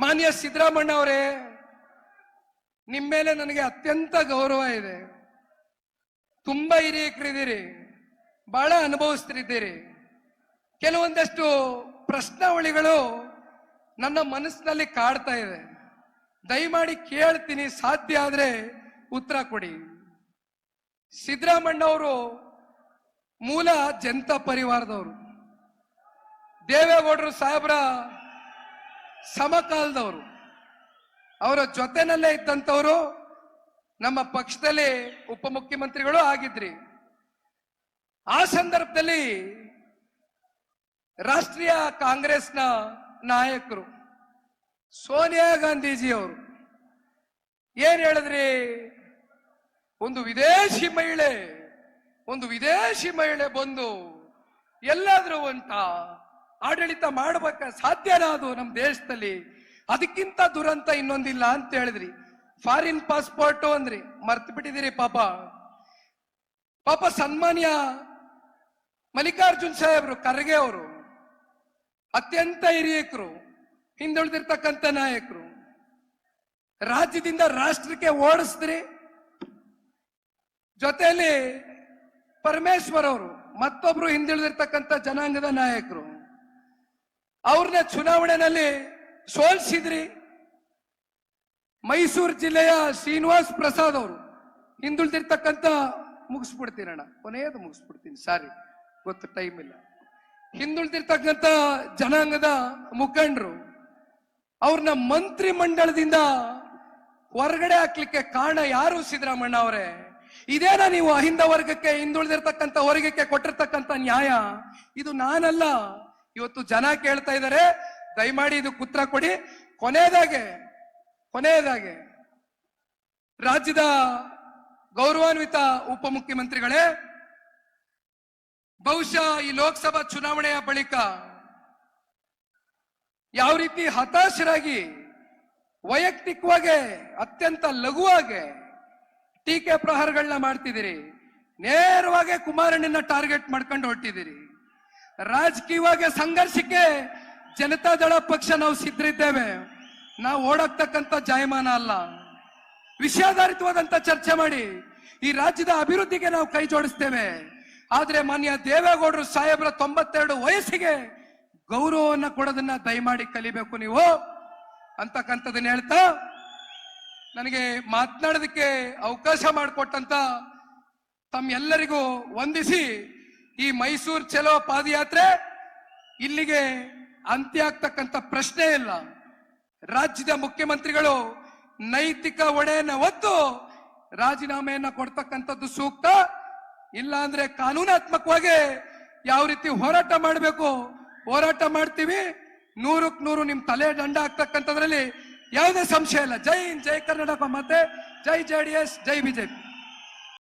ಮಾನ್ಯ ಸಿದ್ದರಾಮಣ್ಣ ಅವರೇ ನಿಮ್ಮ ಮೇಲೆ ನನಗೆ ಅತ್ಯಂತ ಗೌರವ ಇದೆ. ತುಂಬಾ ಹಿರಿಯಕರಿದ್ದೀರಿ ಬಹಳ ಅನುಭವಿಸ್ತಿದ್ದೀರಿ. ಕೆಲವೊಂದಷ್ಟು ಪ್ರಶ್ನಾವಳಿಗಳು ನನ್ನ ಮನಸ್ಸಿನಲ್ಲಿ ಕಾಡ್ತಾ ಇದೆ. ದಯಮಾಡಿ ಕೇಳ್ತೀನಿ, ಸಾಧ್ಯ ಆದರೆ ಉತ್ತರ ಕೊಡಿ. ಸಿದ್ದರಾಮಣ್ಣ ಅವರು ಮೂಲ ಜನತಾ ಪರಿವಾರದವರು. ದೇವೇಗೌಡರು ಸಾಹೇಬ್ರ ಸಮಕಾಲದವರು. ಅವರ ಜೊತೆನಲ್ಲೇ ಇದ್ದಂಥವರು ನಮ್ಮ ಪಕ್ಷದಲ್ಲಿ ಉಪಮುಖ್ಯಮಂತ್ರಿಗಳು ಆಗಿದ್ರಿ. ಆ ಸಂದರ್ಭದಲ್ಲಿ ರಾಷ್ಟ್ರೀಯ ಕಾಂಗ್ರೆಸ್ನ ನಾಯಕರು ಸೋನಿಯಾ ಗಾಂಧೀಜಿ ಅವರು ಏನ್ ಹೇಳಿದ್ರಿ? ಒಂದು ವಿದೇಶಿ ಮಹಿಳೆ, ಒಂದು ವಿದೇಶಿ ಮಹಿಳೆ ಬಂದು ಎಲ್ಲಾದ್ರೂ ಅಂತ ಆಡಳಿತ ಮಾಡಬೇಕ ಸಾಧ್ಯನಾ ಅದು ನಮ್ಮ ದೇಶದಲ್ಲಿ. ಅದಕ್ಕಿಂತ ದುರಂತ ಇನ್ನೊಂದಿಲ್ಲ ಅಂತ ಹೇಳಿದ್ರಿ. ಫಾರಿನ್ ಪಾಸ್ಪೋರ್ಟ್ ಅಂದ್ರಿ. ಮರ್ತು ಬಿಟ್ಟಿದಿರಿ ಪಾಪ. ಪಾಪ ಸನ್ಮಾನ್ಯ ಮಲ್ಲಿಕಾರ್ಜುನ್ ಸಾಹೇಬ್ರು, ಖರ್ಗೆ ಅವರು, ಅತ್ಯಂತ ಹಿರಿಯಕರು, ಹಿಂದುಳಿದಿರ್ತಕ್ಕಂಥ ನಾಯಕರು, ರಾಜ್ಯದಿಂದ ರಾಷ್ಟ್ರಕ್ಕೆ ಓಡಿಸಿದ್ರಿ. ಜೊತೆಯಲ್ಲಿ ಪರಮೇಶ್ವರ್ ಅವರು ಮತ್ತೊಬ್ರು ಹಿಂದುಳಿದಿರ್ತಕ್ಕಂಥ ಜನಾಂಗದ ನಾಯಕರು. ಅವ್ರನ್ನ ಚುನಾವಣೆಯಲ್ಲಿ ಸೋಲ್ಸಿದ್ರಿ. ಮೈಸೂರು ಜಿಲ್ಲೆಯ ಶ್ರೀನಿವಾಸ್ ಪ್ರಸಾದ್ ಅವರು. ಹಿಂದುಳಿದಿರ್ತಕ್ಕಂಥ ಮುಗಿಸ್ಬಿಡ್ತೀನಣ್ಣ ಕೊನೆಯದು ಮುಗಿಸ್ಬಿಡ್ತೀನಿ. ಸಾರಿ ಗೊತ್ತು ಟೈಮ್ ಇಲ್ಲ. ಹಿಂದುಳಿದಿರ್ತಕ್ಕಂಥ ಜನಾಂಗದ ಮುಖಂಡರು, ಅವ್ರನ್ನ ಮಂತ್ರಿ ಮಂಡಲದಿಂದ ಹೊರಗಡೆ ಹಾಕ್ಲಿಕ್ಕೆ ಕಾರಣ ಯಾರು ಸಿದ್ದರಾಮಣ್ಣ ಅವರೇ? ಇದೇನಾ ನೀವು ಅಹಿಂದ ವರ್ಗಕ್ಕೆ ಹಿಂದುಳಿದಿರ್ತಕ್ಕಂಥ ವರ್ಗಕ್ಕೆ ಕೊಟ್ಟಿರ್ತಕ್ಕಂಥ ನ್ಯಾಯ? ಇದು ನಾನಲ್ಲ. ಇವತ್ತು ಜನ ಕೇಳ್ತಾ ಇದ್ದಾರೆ, ದಯಮಾಡಿ ಇದು ಕುತ್ರ ಕೊಡಿ. ಕೊನೆಯದಾಗೆ ಕೊನೆಯದಾಗೆ ರಾಜ್ಯದ ಗೌರವಾನ್ವಿತ ಉಪಮುಖ್ಯಮಂತ್ರಿಗಳೇ, ಬಹುಶಃ ಈ ಲೋಕಸಭಾ ಚುನಾವಣೆಯ ಬಳಿಕ ಯಾವ ರೀತಿ ಹತಾಶರಾಗಿ, ವೈಯಕ್ತಿಕವಾಗಿ, ಅತ್ಯಂತ ಲಘುವಾಗಿ ಟೀಕೆ ಪ್ರಹಾರಗಳನ್ನ ಮಾಡ್ತಿದ್ದೀರಿ, ನೇರವಾಗಿ ಕುಮಾರಣ್ಣನ ಟಾರ್ಗೆಟ್ ಮಾಡ್ಕೊಂಡು ಹೊರಟಿದ್ದೀರಿ. ರಾಜಕೀಯವಾಗಿ ಸಂಘರ್ಷಕ್ಕೆ ಜನತಾದಳ ಪಕ್ಷ ನಾವು ಸಿದ್ಧರಿದ್ದೇವೆ. ನಾವು ಓಡಾಕ್ತಕ್ಕಂಥ ಜಾಯಮಾನ ಅಲ್ಲ. ವಿಷಯಾಧಾರಿತವಾದಂತ ಚರ್ಚೆ ಮಾಡಿ ಈ ರಾಜ್ಯದ ಅಭಿವೃದ್ಧಿಗೆ ನಾವು ಕೈ ಜೋಡಿಸ್ತೇವೆ. ಆದ್ರೆ ಮಾನ್ಯ ದೇವೇಗೌಡರು ಸಾಹೇಬ್ರ ತೊಂಬತ್ತೆರಡು ವಯಸ್ಸಿಗೆ ಗೌರವವನ್ನ ಕೊಡೋದನ್ನ ದಯಮಾಡಿ ಕಲಿಬೇಕು ನೀವು ಅಂತಕ್ಕಂಥದನ್ನ ಹೇಳ್ತಾ ನನಗೆ ಮಾತನಾಡೋದಕ್ಕೆ ಅವಕಾಶ ಮಾಡಿಕೊಟ್ಟಂತ ತಮ್ಮೆಲ್ಲರಿಗೂ ವಂದಿಸಿ ಈ ಮೈಸೂರು ಚಲೋ ಪಾದಯಾತ್ರೆ ಇಲ್ಲಿಗೆ ಅಂತ್ಯ ಆಗ್ತಕ್ಕಂಥ ಪ್ರಶ್ನೆ ಇಲ್ಲ. ರಾಜ್ಯದ ಮುಖ್ಯಮಂತ್ರಿಗಳು ನೈತಿಕ ಒಡೆಯನ್ನ ಒತ್ತು ರಾಜೀನಾಮೆಯನ್ನ ಕೊಡ್ತಕ್ಕಂಥದ್ದು ಸೂಕ್ತ ಇಲ್ಲ ಅಂದ್ರೆ ಕಾನೂನಾತ್ಮಕವಾಗಿ ಯಾವ ರೀತಿ ಹೋರಾಟ ಮಾಡಬೇಕು ಹೋರಾಟ ಮಾಡ್ತೀವಿ ನೂರಕ್ ನೂರು ನಿಮ್ ತಲೆ ದಂಡ ಆಗ್ತಕ್ಕಂಥದ್ರಲ್ಲಿ ಯಾವುದೇ ಸಂಶಯ ಇಲ್ಲ. ಜೈ ಹಿಂದ್, ಜೈ ಕರ್ನಾಟಕ ಮತ್ತೆ ಜೈ ಜೆ ಡಿ ಎಸ್ ಜೈ ಬಿಜೆಪಿ